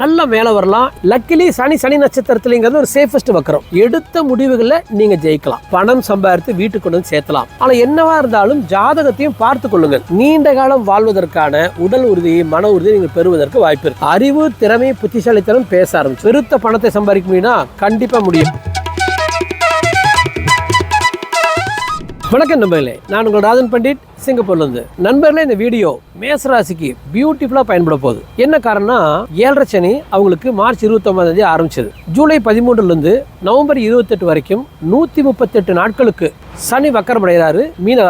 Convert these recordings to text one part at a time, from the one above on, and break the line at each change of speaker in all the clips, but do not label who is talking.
நல்ல மேலே வரலாம். லக்கிலி சனி சனி நட்சத்திரத்துலங்கிறது ஒரு சேஃபஸ்ட் வக்கரம். எடுத்த முடிவுகளில் நீங்க ஜெயிக்கலாம். பணம் சம்பாதித்து வீட்டுக்கு கொண்டு வந்து சேர்த்தலாம். ஆனா என்னவா இருந்தாலும் ஜாதகத்தையும் பார்த்து கொள்ளுங்கள். நீண்ட காலம் வாழ்வதற்கான உடல் உறுதியை மன உறுதியை நீங்கள் பெறுவதற்கு வாய்ப்பு இருக்கு. அறிவு திறமை புத்திசாலித்தனம் பேச ஆரம்பிச்சு. பெருத்த பணத்தை சம்பாதிக்க முடியும்னா கண்டிப்பா முடியும். வணக்கம் நம்பர்களே நான் உங்கள் ராஜன் பண்டிட். சிங்கப்பூர்லேருந்து. நண்பர்களே இந்த வீடியோ மேசராசிக்கு பியூட்டிஃபுல்லாக பயன்பட போகுது. என்ன காரணம்னா ஏழரை சனி அவங்களுக்கு மார்ச் இருபத்தொம்பதாந்தேதி ஆரம்பிச்சது. ஜூலை பதிமூன்றுலேருந்து நவம்பர் இருபத்தெட்டு வரைக்கும் நூற்றி முப்பத்தெட்டு நாட்களுக்கு சனி வக்கரம் அடைகிறாரு மீன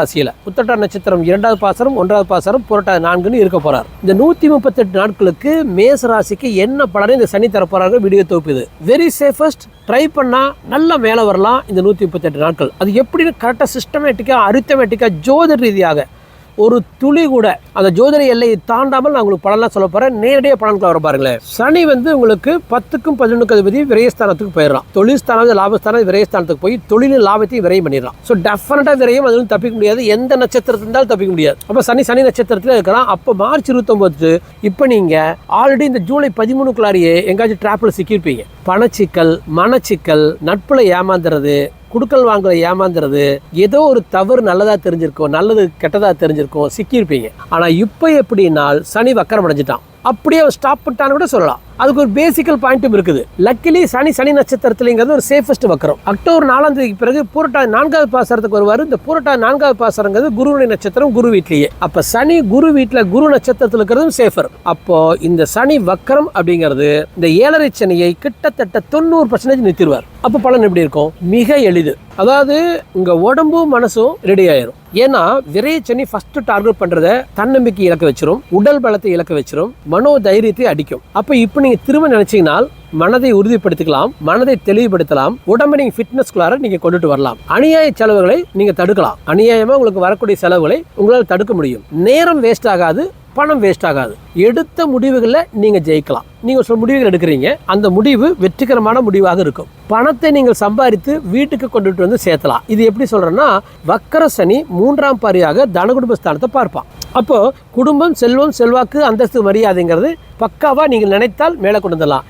உத்தட்டா நட்சத்திரம் இரண்டாவது பாசரம் ஒன்றாவது பாசரம் புரட்டாது நான்குன்னு இருக்க போறார். இந்த நூற்றி முப்பத்தெட்டு நாட்களுக்கு மேச ராசிக்கு என்ன பலனை இந்த சனி தர வீடியோ தொகுப்பு வெரி சேஃபஸ்ட் ட்ரை பண்ணால் நல்லா மேலே வரலாம் இந்த நூற்றி முப்பத்தெட்டு நாட்கள். அது எப்படின்னு கரெக்டாக சிஸ்டமேட்டிக்காக அரித்தமேட்டிக்கா ஜோதிட ரீதியாக ஒரு துளி கூட அந்த ஜோதிட எல்லையை தாண்டாமல் நான் உங்களுக்கு பலன்லாம் சொல்ல போகிறேன் நேரடியாக பலன்களை வர பாருங்களேன். சனி வந்து உங்களுக்கு பத்துக்கும் பதினொன்றுக்கு அதிபதி விரயஸ்தானத்துக்கு போயிடலாம் தொழில் லாபஸ்தானம் விரயஸ்தானத்துக்கு போய் தொழிலின் லாபத்தையும் விரயம் பண்ணிடலாம் ஸோ டெஃபினட்டாக விரயம் அதிலும் தப்பிக்க முடியாது. எந்த நட்சத்திரத்தில் இருந்தாலும் தப்பிக்க முடியாது. அப்போ சனி சனி நட்சத்திரத்தில் இருக்கலாம் அப்போ மார்ச் இருபத்தொம்பது இப்போ நீங்கள் ஆல்ரெடி இந்த ஜூலை பதிமூணுக்குள்ளாரியே எங்கேயாச்சும் ட்ராப்பில் சிக்கியிருப்பீங்க. பணச்சிக்கல் மனச்சிக்கல் நட்புல ஏமாந்துறது குடுக்கல் வாங்கல ஏமாந்துறது ஏதோ ஒரு தவறு நல்லதாக தெரிஞ்சிருக்கும் நல்லது கெட்டதாக தெரிஞ்சிருக்கும் சிக்கியிருப்பீங்க. ஆனால் இப்போ எப்படின்னால் சனி வக்கரம் அடைஞ்சிட்டான். அப்படியே அவன் ஸ்டாப் பண்ணிட்டான்னு கூட சொல்லலாம். அதுக்கு ஒரு பேசிக்கல் பாயிண்ட்டும் இருக்குது. லக்கிலி சனி சனி நட்சத்திரத்துலங்கிறது ஒரு சேஃபஸ்ட் வக்கரம். அக்டோபர் நாலாம் தேதிக்கு பிறகு பூரட்டா நான்காவது பாசரத்துக்கு வருவார். இந்த பூரட்டா நான்காவது பாசரங்கிறது குருவுடைய நட்சத்திரம் குரு வீட்லேயே. அப்போ சனி குரு வீட்டில் குரு நட்சத்திரத்தில் இருக்கிறதும் சேஃபர் அப்போ இந்த சனி வக்கரம் அப்படிங்கிறது இந்த ஏழரை சனியை கிட்டத்தட்ட தொண்ணூறு பர்சன்டேஜ் நிறுத்திடுவார். அப்போ பலன் எப்படி இருக்கும்? மிக எளிது. அதாவது உங்கள் உடம்பும் மனசும் ரெடி ஆயிரும். ஏன்னா விரைச்சனி ஃபர்ஸ்ட் டார்கெட் பண்ணுறத தன்னம்பிக்கை இழக்க வச்சிரும். உடல் பலத்தை இழக்க வச்சிரும். மனோ தைரியத்தை அடிக்கும். அப்போ இப்போ நீங்கள் திரும்ப நினைச்சீங்கன்னா மனதை உறுதிப்படுத்திக்கலாம் மனதை தெளிவுபடுத்தலாம் உடம்பை நீங்கள் ஃபிட்னஸ்குள்ளார நீங்கள் கொண்டுட்டு வரலாம். அநியாய செலவுகளை நீங்க தடுக்கலாம். அநியாயமா உங்களுக்கு வரக்கூடிய செலவுகளை உங்களால் தடுக்க முடியும். நேரம் வேஸ்ட் ஆகாது பணம் வேஸ்ட் ஆகாது. எடுத்த முடிவுகளை நீங்கள் ஜெயிக்கலாம். நீங்கள் சில முடிவுகள் எடுக்கிறீங்க. அந்த முடிவு வெற்றிகரமான முடிவாக இருக்கும். பணத்தை நீங்கள் சம்பாதித்து வீட்டுக்கு கொண்டுட்டு வந்து சேர்த்தலாம். இது எப்படி சொல்கிறேன்னா வக்கர சனி மூன்றாம் பாரியாக தனகுடும்ப ஸ்தானத்தை பார்ப்பான். அப்போது குடும்பம் செல்வம் செல்வாக்கு அந்தஸ்து மரியாதைங்கிறது பக்காவாக நீங்கள் நினைத்தால் மேலே கொண்டு வந்துடலாம்.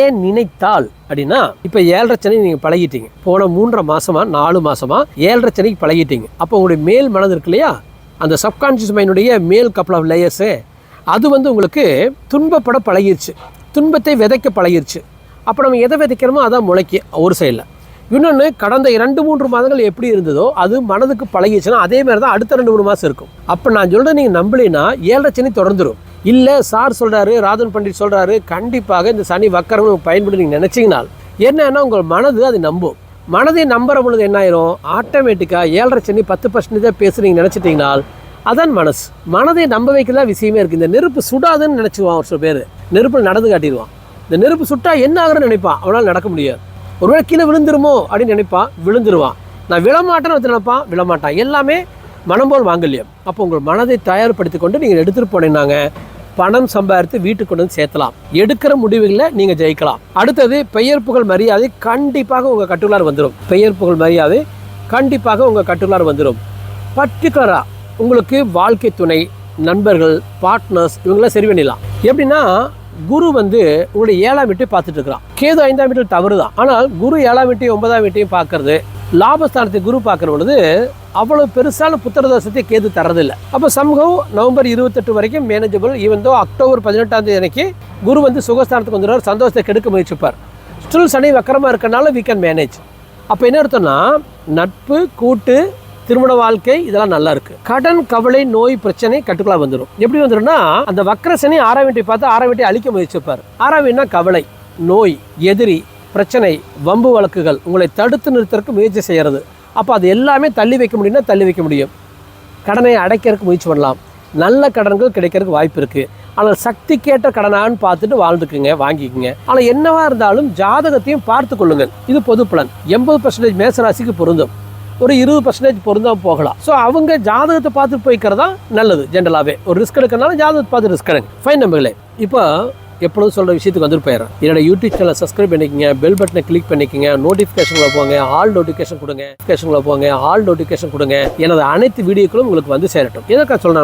ஏன் நினைத்தால் அப்படின்னா இப்போ ஏழரை சனி நீங்கள் பழகிட்டீங்க. போன மூன்றரை மாதமாக நாலு மாதமாக ஏழரை சனிக்கு பழகிட்டீங்க. அப்போ உங்களுடைய மேல் மனது இருக்கு இல்லையா? அந்த சப்கான்ஷியஸ் மைண்டுடைய மேல் கப்பல் ஆஃப் லேயர்ஸு அது வந்து உங்களுக்கு துன்பப்பட பழகிருச்சு. துன்பத்தை விதைக்க பழகிருச்சு. அப்போ நம்ம எதை விதைக்கிறோமோ அதான் முளைக்கு ஒரு சைடில் இன்னொன்று கடந்த இரண்டு மூன்று மாதங்கள் எப்படி இருந்ததோ அது மனதுக்கு பழகிச்சுன்னா அதே மாதிரி தான் அடுத்த ரெண்டு மூணு மாதம் இருக்கும். அப்போ நான் சொல்கிறேன் நீங்கள் நம்பலைன்னா ஏழரை சனி தொடர்ந்துடும் இல்லை சார் சொல்கிறாரு ராதன் பண்டிட் சொல்கிறாரு கண்டிப்பாக இந்த சனி வக்கரம் பயன்படுத்தி நீங்கள் நினச்சிங்கனால் என்னன்னா உங்கள் மனது அது நம்பும். மனதை நம்புற பொழுது என்ன ஆயிரும்? ஆட்டோமேட்டிக்காக ஏழரை சனி பத்து பர்சன்டேஜாக பேசுறீங்க நினச்சிட்டிங்கன்னா அதான் மனசு. மனதை நம்ப வைக்கிறதா விஷயமே இருக்குது இந்த நெருப்பு சுடாதுன்னு நினச்சிடுவான் ஒரு சில பேர். நெருப்பில் நடந்து காட்டிடுவான். இந்த நெருப்பு சுட்டா என்ன ஆகுறன்னு நினைப்பான். அவனால் நடக்க முடியாது. ஒருவேளை கீழே விழுந்துருமோ அப்படின்னு நினைப்பான். விழுந்துருவான். நான் விழமாட்டேன்னு ஒருத்தர் நினைப்பான். விழமாட்டான். எல்லாமே மனம் போல் வாங்கல்யம் அப்போ உங்கள் மனதை தயார்படுத்தி கொண்டு நீங்கள் எடுத்துகிட்டு போனீங்கன்னாங்க. பணம் சம்பாதித்து வீட்டுக்கு கொண்டு வந்து சேர்த்தலாம். எடுக்கிற முடிவுகளை நீங்கள் ஜெயிக்கலாம். அடுத்தது பெயர் புகழ் மரியாதை கண்டிப்பாக உங்கள் கட்டுலார் வந்துடும் பெயர் புகழ் மரியாதை கண்டிப்பாக உங்கள் கட்டுலார் வந்துடும் பர்டிகுலராக உங்களுக்கு வாழ்க்கை துணை நண்பர்கள் பார்ட்னர்ஸ் இவங்களாம் சரி பண்ணிடலாம். எப்படின்னா குரு வந்து உங்களுடைய ஏழாம் வீட்டை பார்த்துட்டு இருக்கிறான். கேது ஐந்தாம் வீட்டில் தவறு தான் ஆனால் குரு ஏழாம் வீட்டையும் ஒன்பதாம் வீட்டையும் பார்க்கறது லாபஸ்தானத்தை குரு பார்க்குற பொழுது அவ்வளோ பெருசான புத்திரதோஷத்தை கேது தரதில்லை அப்போ சம்பவம் நவம்பர் இருபத்தெட்டு வரைக்கும் மேனேஜபிள் ஈவன் தோ அக்டோபர் பதினெட்டாம் தேதி அன்னைக்கு குரு வந்து சுகஸ்தானத்துக்கு வந்துடுவார் சந்தோஷத்தை கெடுக்க முயற்சிப்பார் ஸ்டில் சனி வக்கரமாக இருக்கனால வி கேன் மேனேஜ் அப்போ என்ன அர்த்தம்னா நட்பு கூட்டு திருமண வாழ்க்கை இதெல்லாம் நல்லா இருக்கு. கடன் கவலை நோய் பிரச்சனை கட்டுக்குள்ள வந்துடும் எப்படி வந்துடும்னா அந்த வக்கர சனி ஆறாம் வீட்டை பார்த்து ஆறாம் வீட்டை அழிக்க முயற்சிப்பார் ஆறாம் வீடுனா கவலை நோய் எதிரி பிரச்சனை வம்பு வழக்குகள் உங்களை தடுத்து நிறுத்தறதுக்கு முயற்சி செய்கிறது அப்போ அது எல்லாமே தள்ளி வைக்க முடியும்னா தள்ளி வைக்க முடியும். கடனை அடைக்கிறதுக்கு முயற்சி பண்ணலாம். நல்ல கடன்கள் கிடைக்கிறதுக்கு வாய்ப்பு இருக்குது ஆனால் சக்தி கேட்ட கடனான்னு பார்த்துட்டு வாழ்ந்துக்குங்க வாங்கிக்கோங்க. ஆனால் என்னவா இருந்தாலும் ஜாதகத்தையும் பார்த்து கொள்ளுங்கள். இது பொது பலன். எண்பது பர்சன்டேஜ் மேசராசிக்கு பொருந்தும். ஒரு இருபது பர்சன்டேஜ் பொருந்தாம போகலாம். ஸோ அவங்க ஜாதகத்தை பார்த்து போய்க்கிறதா நல்லது ஜென்ரலாகவே ஒரு ரிஸ்க் எடுக்கிறனால ஜாதகத்தை பார்த்து ரிஸ்க் எடுங்க. ஃபைன் நம்பர்களே இப்போ எப்பொழுதும் சொல்கிற விஷயத்துக்கு வந்து போயிடுறேன். என்னோட யூடியூப் சேனல் சப்ஸ்கிரைப் பண்ணிக்கங்க பெல் பட்டனை கிளிக் பண்ணிக்கங்க நோட்டிஃபிகேஷனில் போங்க ஆல் நோட்டிஃபிகேஷன் கொடுங்க நோட்டிஃபிகேஷனில் போங்க ஆல் நோட்டிஃபிகேஷன் கொடுங்க. எனது அனைத்து வீடியோக்களும் உங்களுக்கு வந்து சேரட்டும். எதற்காக சொல்றேன்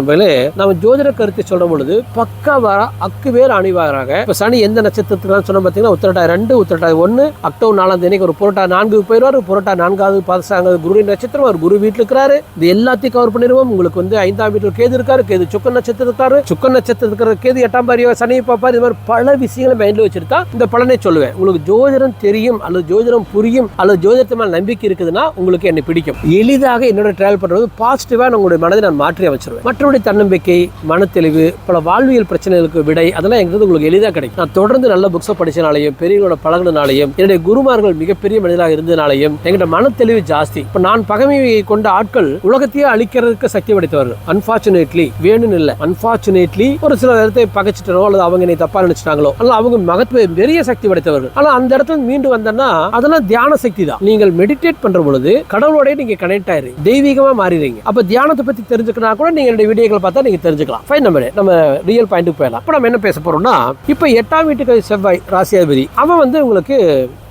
நம்ம ஜோதிட கருத்தை சொல்லும் பொழுது பக்காவா அக்கு அணிவாராக. இப்போ சனி எந்த நட்சத்திரத்துக்கு சொன்ன பார்த்தீங்கன்னா உத்திரட்டாய் ரெண்டு உத்திரட்டாய் ஒன்று அக்டோபர் நாலாம் தேதிக்கு ஒரு புரட்டா நான்கு போயிடுவார் புரட்டா நான்காவது பதினாங்காவது குரு நட்சத்திரம் அவர் குரு வீட்டில் இருக்கிறாரு. இது எல்லாத்தையும் கவர் பண்ணிடுவோம். உங்களுக்கு வந்து ஐந்தாம் வீட்டில் கேது இருக்காரு கேது சுக்க நட்சத்திரம் இருக்காரு. சுக்க நட்சத்திரம் இருக்கிற கேது எட்டாம் பாரியோ சனியை பார்ப்பார். இது மாதிரி பல விஷயங்களை மைண்டில் வச்சுருந்தா இந்த பலனை சொல்லுவேன். உங்களுக்கு ஜோதிடம் தெரியும் அல்லது ஜோதிடம் புரியும் அல்லது ஜோதிடத்து மேலே நம்பிக்கை இருக்குதுன்னா உங்களுக்கு என்னை பிடிக்கும். எளிதாக என்னோட டிராவல் பண்ணுறது பாசிட்டிவாக உங்களுடைய மனதை நான் மாற்றி அமைச்சிருவேன். மற்றபடி தன்னம்பிக்கை மனத்தெளிவு பல வாழ்வியல் பிரச்சனைகளுக்கு விடை அதெல்லாம் எங்கிறது உங்களுக்கு எளிதாக கிடைக்கும். நான் தொடர்ந்து நல்ல புக்ஸை படிச்சனாலையும் பெரியவங்களோட பழகினாலையும் என்னுடைய குருமார்கள் மிகப்பெரிய மனிதராக இருந்தனாலையும் எங்கிட்ட மனத்தெளிவு ஜாஸ்தி. இப்போ நான் பகமையை கொண்ட ஆட்கள் உலகத்தையே அழிக்கிறதுக்கு சக்தி படைத்தவர்கள். அன்பார்ச்சுனேட்லி வேணும்னு இல்லை. அன்பார்ச்சுனேட்லி ஒரு சில இடத்தை பகைச்சிட்டனோ அல்லது அவங்க என்னை தப்பா வச்சுட்டாங்களோ ஆனால் அவங்க மகத்துவ பெரிய சக்தி படைத்தவர்கள். ஆனால் அந்த இடத்துல மீண்டு வந்தேன்னா அதெல்லாம் தியான சக்தி தான். நீங்கள் மெடிடேட் பண்ற பொழுது கடவுளோட நீங்க கனெக்ட் ஆயிருங்க தெய்வீகமா மாறிடுங்க அப்ப தியானத்தை பத்தி தெரிஞ்சுக்கனா கூட நீங்க என்னுடைய வீடியோக்களை பார்த்தா நீங்க தெரிஞ்சுக்கலாம். ஃபைன் நம்ம நம்ம ரியல் பாயிண்ட்டுக்கு போயிடலாம். இப்போ நம்ம என்ன பேச போறோம்னா இப்போ எட்டாம் வீட்டுக்கு செவ்வாய் ராசியாதிபதி அவன் வந்து உங்களுக்கு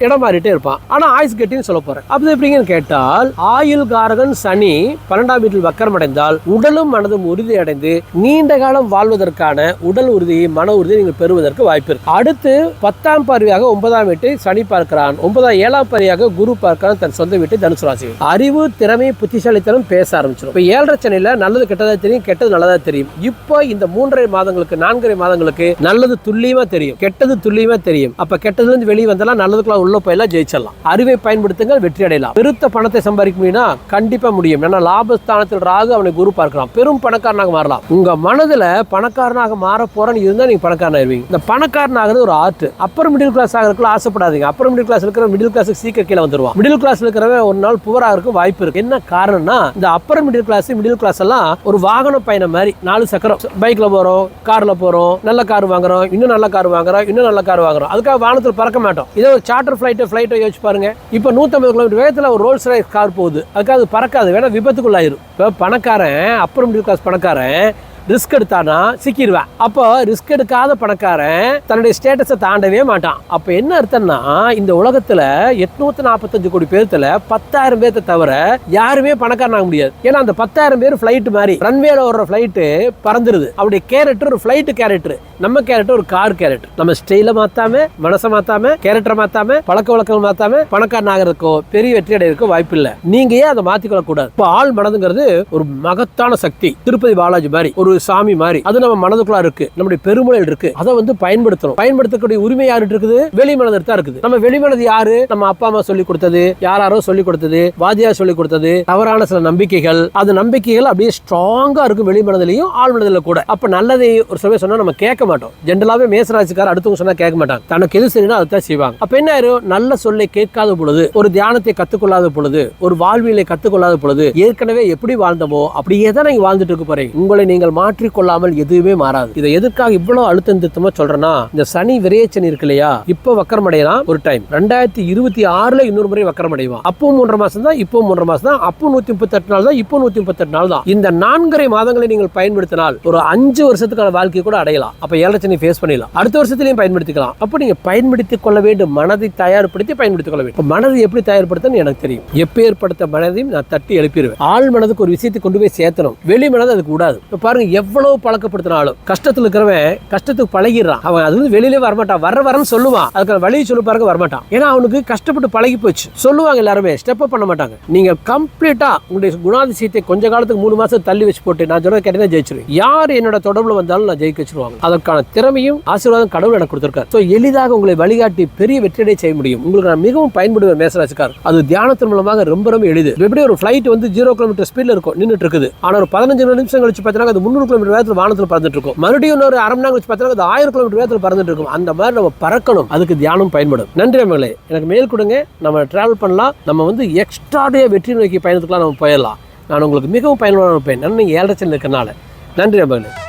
இடம் மாறிட்டே இருப்பான். ஆனா ஆயுஸ் கட்டின்னு சொல்ல போறேன். அப்படி எப்படிங்கன்னு கேட்டால் ஆயுள் காரகன் சனி பன்னெண்டாம் வீட்டில் வக்கரம் அடைந்தால் உடலும் மனதும் உறுதி அடைந்து நீண்ட காலம் வாழ்வதற்கான உடல் உறுதியை மன உறுதியை நீங்கள் பெறுவதற்கு வாய்ப்பு இருக்கு. அடுத்து பத்தாம் பார்வையாக ஒன்பதாம் வீட்டை சனி பார்க்கிறான். ஒன்பதாம் ஏழாம் பார்வையாக குரு பார்க்கிறான் தன் சொந்த வீட்டை தனுசு ராசி. அறிவு திறமை புத்திசாலித்தனம் பேச ஆரம்பிச்சிடும் இப்போ ஏழரை சனியில் நல்லது கெட்டதா தெரியும் கெட்டது நல்லதா தெரியும். இப்போ இந்த மூன்றரை மாதங்களுக்கு நான்கரை மாதங்களுக்கு நல்லது துல்லியமா தெரியும் கெட்டது துல்லியமா தெரியும். அப்ப கெட்டதுல இருந்து வெளியே வந்தாலும் நல்லதுக்குள்ள உள்ள போயெல்லாம் ஜெயிச்சிடலாம். அறிவை பயன்படுத்துங்கள் வெற்றி அடையலாம். பெருத்த பணத்தை சம்பாதிக்க முடியும்னா கண்டிப்பா முடியும். ஏன்னா லாபஸ்தானத்தில் ராகு அவனை குரு பார்க்கலாம். பெரும் பணக்காரனாக மாறலாம். உங்க மனதுல பணக்காரனாக மாற போறேன்னு இருந்தா நீங்க பணக்காரன் பணக்காரன் ஆகிறது ஒரு ஆர்ட் அப்பர் மிடில் கிளாஸ் ஆகிறதுக்குள்ள ஆசைப்படாதீங்க. அப்பர் மிடில் கிளாஸ் இருக்கிற மிடில் கிளாஸுக்கு சீக்கிரம் கீழே வந்துருவான். மிடில் கிளாஸ் இருக்கிறவன் ஒரு நாள் புவராக இருக்கும் வாய்ப்பு இருக்கு. என்ன காரணம்னா இந்த upper middle class middle class எல்லாம் ஒரு வாகன பயணம் மாதிரி நாலு சக்கரம். பைக்ல போறோம் கார்ல போறோம் நல்ல கார் வாங்குறோம் இன்னும் நல்ல கார் வாங்குறோம் இன்னும் நல்ல கார் வாங்குறோம். அதுக்காக வானத்தில் பறக்க மாட்டோம். இதே ஒரு சார்ட்டர் ஃபிளைட்டை ஃபிளைட்டை யோசிச்சு பாருங்க. இப்போ நூற்றம்பது கிலோமீட்டர் வேகத்தில் ஒரு ரோல்ஸ் ரைஸ் கார் போகுது. அதுக்காக அது பறக்காது. வேணா விபத்துக்குள்ளாயிரும். இப்போ பணக்காரன் அப்பர் மிடில் கிளாஸ் பணக்காரன் ரிஸ்க் எடுத்தானா சிக்கிடுவேன் அப்போ ரிஸ்க் எடுக்காத பணக்காரன் தன்னுடைய ஸ்டேட்டஸை தாண்டவே மாட்டான். அப்போ என்ன அர்த்தம்னா இந்த உலகத்தில் எட்நூத்தி நாற்பத்தஞ்சு கோடி பேர்த்துல பத்தாயிரம் பேர்த்த தவிர யாருமே பணக்காரன் ஆக முடியாது. ஏன்னா அந்த பத்தாயிரம் பேர் ஃப்ளைட் மாதிரி ரன்வேல ஓடுற ஃப்ளைட்டு பறந்துருது. அவருடைய கேரக்டர் ஒரு ஃப்ளைட்டு கேரக்டர் நம்ம கேரக்டர் ஒரு கார் கேரக்டர் நம்ம ஸ்டைல மாத்தாம மனசை மாத்தாம கேரக்டரை மாத்தாம பழக்க வழக்கம் மாத்தாம பணக்காரன் ஆகிறதுக்கோ பெரிய வெற்றி அடைறதுக்கோ வாய்ப்பு இல்லை. நீங்க ஏன் அதை மாத்திக்கொள்ளக்கூடாது? இப்போ ஆள் மனதுங்கிறது ஒரு மகத்தான சக்தி. திருப்பதி பாலாஜி மாதிரி ஒரு சாமி மாதிரி. அது நம்ம மனதுக்குள்ள இருக்கு. நம்முடைய பெருமொழியில் இருக்கு. அதை வந்து பயன்படுத்தணும். பயன்படுத்தக்கூடிய உரிமை யாரு இருக்குது? வெளி தான் இருக்குது. நம்ம வெளி மனது யாரு? நம்ம அப்பா அம்மா சொல்லி கொடுத்தது யாராரோ சொல்லி கொடுத்தது வாதியார் சொல்லி கொடுத்தது தவறான சில நம்பிக்கைகள். அது நம்பிக்கைகள் அப்படியே ஸ்ட்ராங்கா இருக்கும் வெளி மனதிலையும் ஆள் மனதில் கூட. அப்ப நல்லதை ஒரு சமயம் சொன்னா நம்ம கேட்க மாட்டோம். ஜென்ரலாவே மேசராசிக்கார அடுத்தவங்க சொன்னா கேட்க மாட்டாங்க. தனக்கு எது சரினா அதை தான் செய்வாங்க. அப்ப என்ன ஆயிரும்? நல்ல சொல்லை கேட்காத பொழுது ஒரு தியானத்தை கத்துக்கொள்ளாத பொழுது ஒரு வாழ்வியலை கத்துக்கொள்ளாத பொழுது ஏற்கனவே எப்படி வாழ்ந்தமோ அப்படியே தான் நீங்க வாழ்ந்துட்டு இருக்க போறீங்க. உங்களை நீங்கள் மாற்றிக்கொள்ளாமல் எதுவுமே மாறாது. இதை எதற்காக இவ்வளவு அழுத்தம் திருத்தமா சொல்றேன்னா இந்த சனி விரையச்சனி இருக்கு இல்லையா? இப்போ வக்கரம் அடையலாம் ஒரு டைம் ரெண்டாயிரத்தி இருபத்தி ஆறுல இன்னொரு முறை வக்கரம் அப்போ மூன்றரை மாசம் தான் இப்போ மூன்றரை மாசம் தான் அப்போ நூத்தி முப்பத்தெட்டு நாள் தான் இப்போ நூத்தி முப்பத்தெட்டு நாள் தான். இந்த நான்கரை மாதங்களை நீங்கள் பயன்படுத்தினால் ஒரு அஞ்சு வருஷத்துக்கான வாழ்க்கையை கூட அடையலாம். அப்ப ஏழச்சனை ஃபேஸ் பண்ணிடலாம். அடுத்த வருஷத்திலையும் பயன்படுத்திக்கலாம். அப்போ நீங்க பயன்படுத்திக் கொள்ள வேண்டும். மனதை தயார்படுத்தி பயன்படுத்திக் கொள்ள வேண்டும். மனதை எப்படி தயார்படுத்தணும் எனக்கு தெரியும். எப்பேற்படுத்த மனதையும் நான் தட்டி எழுப்பிடுவேன். ஆள் மனதுக்கு ஒரு விஷயத்தை கொண்டு போய் சேர்த்தணும். வெளி மனது அது கூடாது பாருங்க எவ்வளவு பழக்கப்படுத்தினாலும் கஷ்டத்தில் இருக்கிறவன் கஷ்டத்துக்கு பழகிடுறான். அவன் அது வந்து வெளியிலே வரமாட்டான். வர வரன்னு சொல்லுவான். அதுக்கான வழியை சொல்லி பாருங்க வரமாட்டான். ஏன்னா அவனுக்கு கஷ்டப்பட்டு பழகி போச்சு. சொல்லுவாங்க எல்லாருமே ஸ்டெப் பண்ண மாட்டாங்க. நீங்க கம்ப்ளீட்டா உங்களுடைய குணாதிசயத்தை கொஞ்ச காலத்துக்கு மூணு மாசம் தள்ளி வச்சு போட்டு நான் சொல்ற கேட்டீங்கன்னா ஜெயிச்சிருவேன் யார் என்னோட தொடர்புல வந்தாலும் நான் ஜெயிக்க வச்சிருவாங்க. அதற்கான திறமையும் ஆசீர்வாதம் கடவுள் எனக்கு கொடுத்துருக்காரு. ஸோ எளிதாக உங்களை வழிகாட்டி பெரிய வெற்றியடை செய்ய முடியும். உங்களுக்கு நான் மிகவும் பயன்படுவேன் மேசராசிக்கார் அது தியானத்தின் மூலமாக ரொம்ப ரொம்ப எளிது. எப்படி ஒரு ஃபிளைட் வந்து ஜீரோ கிலோமீட்டர் ஸ்பீட்ல இருக்கும் நின்றுட்டு இருக்குது. ஆனால் ஒரு பதினஞ்சு நிமிஷம் கழிச்சு பார்த்தீங்கன்னா அது முந்நூறு கிலோமீட்டர் வேகத்தில் வானத்தில் பறந்துட்டு இருக்கும் மறுபடியும் இன்னொரு அரை மணி நேரம் கழிச்சு அது ஆயிரம் கிலோமீட்டர் வேகத்தில் பறந்துட்டு இருக்கும் அந்த மாதிரி நம்ம பறக்கணும். அதுக்கு தியானம் பயன்படும். நன்றி அம்மங்களே எனக்கு மேல் கொடுங்க. நம்ம டிராவல் பண்ணலாம். நம்ம வந்து எக்ஸ்ட்ராடைய வெற்றி நோக்கி பயணத்துக்குலாம் நம்ம போயிடலாம். நான் உங்களுக்கு மிகவும் பயனுள்ள இருப்பேன். நான் ஏழரை ஏழரை இருக்கனால நன்றி அம்மங்களே